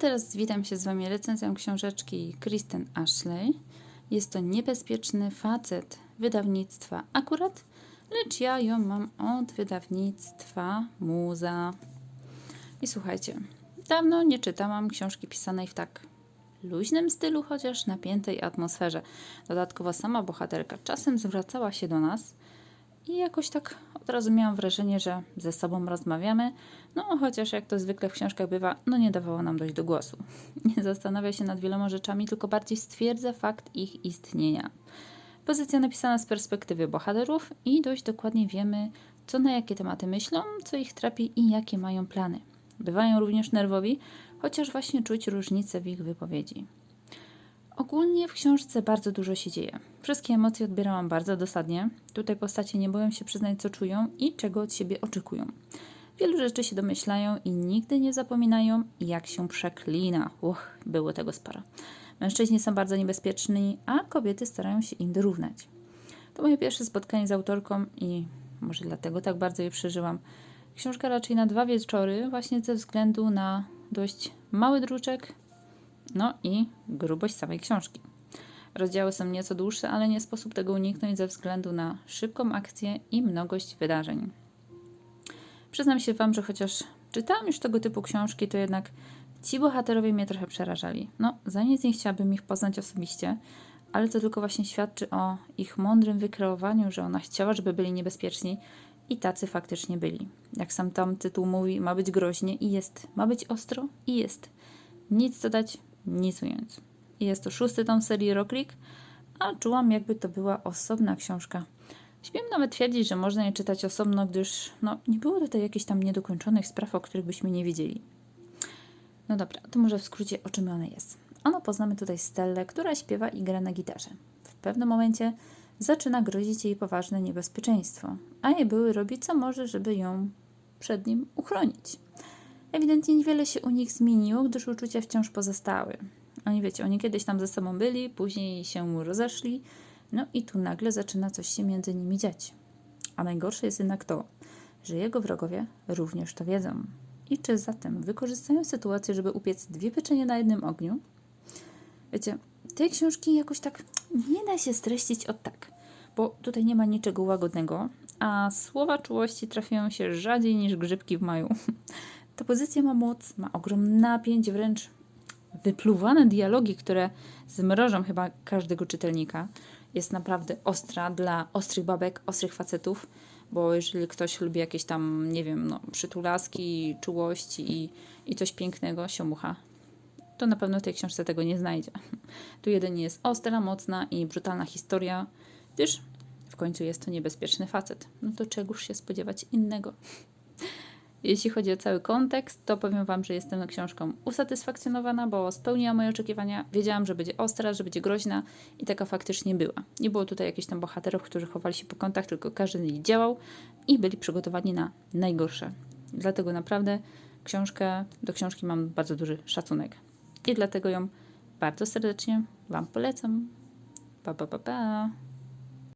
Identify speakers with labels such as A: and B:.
A: teraz witam się z Wami recenzją książeczki Kristen Ashley. Jest to niebezpieczny facet wydawnictwa akurat, lecz ja ją mam od wydawnictwa Muza. I słuchajcie, dawno nie czytałam książki pisanej w tak luźnym stylu, chociaż napiętej atmosferze. Dodatkowo sama bohaterka czasem zwracała się do nas i jakoś tak od razu miałam wrażenie, że ze sobą rozmawiamy, no chociaż jak to zwykle w książkach bywa, no nie dawało nam dojść do głosu. Nie zastanawia się nad wieloma rzeczami, tylko bardziej stwierdza fakt ich istnienia. Pozycja napisana z perspektywy bohaterów i dość dokładnie wiemy, co na jakie tematy myślą, co ich trapi i jakie mają plany. Bywają również nerwowi, chociaż właśnie czuć różnicę w ich wypowiedzi. Ogólnie w książce bardzo dużo się dzieje. Wszystkie emocje odbierałam bardzo dosadnie. Tutaj postacie nie boją się przyznać, co czują i czego od siebie oczekują. Wielu rzeczy się domyślają i nigdy nie zapominają, jak się przeklina. Uch, było tego sporo. Mężczyźni są bardzo niebezpieczni, a kobiety starają się im dorównać. To moje pierwsze spotkanie z autorką i może dlatego tak bardzo je przeżyłam. Książka raczej na dwa wieczory, właśnie ze względu na dość mały druczek, no i grubość samej książki. Rozdziały są nieco dłuższe, ale nie sposób tego uniknąć ze względu na szybką akcję i mnogość wydarzeń. Przyznam się Wam, że chociaż czytałam już tego typu książki, to jednak ci bohaterowie mnie trochę przerażali. No, za nic nie chciałabym ich poznać osobiście, ale to tylko właśnie świadczy o ich mądrym wykreowaniu, że ona chciała, żeby byli niebezpieczni i tacy faktycznie byli. Jak sam tam tytuł mówi, ma być groźnie i jest. Ma być ostro i jest. Nic dodać, nic ująć. I jest to szósty tom serii Rock Creek, a czułam jakby to była osobna książka. Śmiem nawet twierdzić, że można je czytać osobno, gdyż no, nie było tutaj jakichś tam niedokończonych spraw, o których byśmy nie wiedzieli. No dobra, to może w skrócie o czym ona jest. Ano poznamy tutaj Stellę, która śpiewa i gra na gitarze. W pewnym momencie zaczyna grozić jej poważne niebezpieczeństwo, a jej były robi co może, żeby ją przed nim uchronić. Ewidentnie niewiele się u nich zmieniło, gdyż uczucia wciąż pozostały. Oni wiecie, oni kiedyś tam ze sobą byli, później się rozeszli, no i tu nagle zaczyna coś się między nimi dziać. A najgorsze jest jednak to, że jego wrogowie również to wiedzą. I czy zatem wykorzystają sytuację, żeby upiec dwie pieczenie na jednym ogniu? Wiecie, tej książki jakoś tak nie da się streścić od tak, bo tutaj nie ma niczego łagodnego, a słowa czułości trafiają się rzadziej niż grzybki w maju. Ta pozycja ma moc, ma ogrom napięć, wręcz wypluwane dialogi, które zmrożą chyba każdego czytelnika. Jest naprawdę ostra dla ostrych babek, ostrych facetów, bo jeżeli ktoś lubi jakieś tam, nie wiem, no, przytulaski, czułości i, i coś pięknego, siomucha, to na pewno w tej książce tego nie znajdzie. Tu jedynie jest ostra, mocna i brutalna historia, gdyż w końcu jest to niebezpieczny facet. No to czegoż się spodziewać innego. Jeśli chodzi o cały kontekst, to powiem Wam, że jestem książką usatysfakcjonowana, bo spełniła moje oczekiwania. Wiedziałam, że będzie ostra, że będzie groźna i taka faktycznie była. Nie było tutaj jakichś tam bohaterów, którzy chowali się po kątach, tylko każdy z nich działał i byli przygotowani na najgorsze. Dlatego naprawdę książkę, do książki mam bardzo duży szacunek. I dlatego ją bardzo serdecznie Wam polecam. Pa, pa, pa, pa.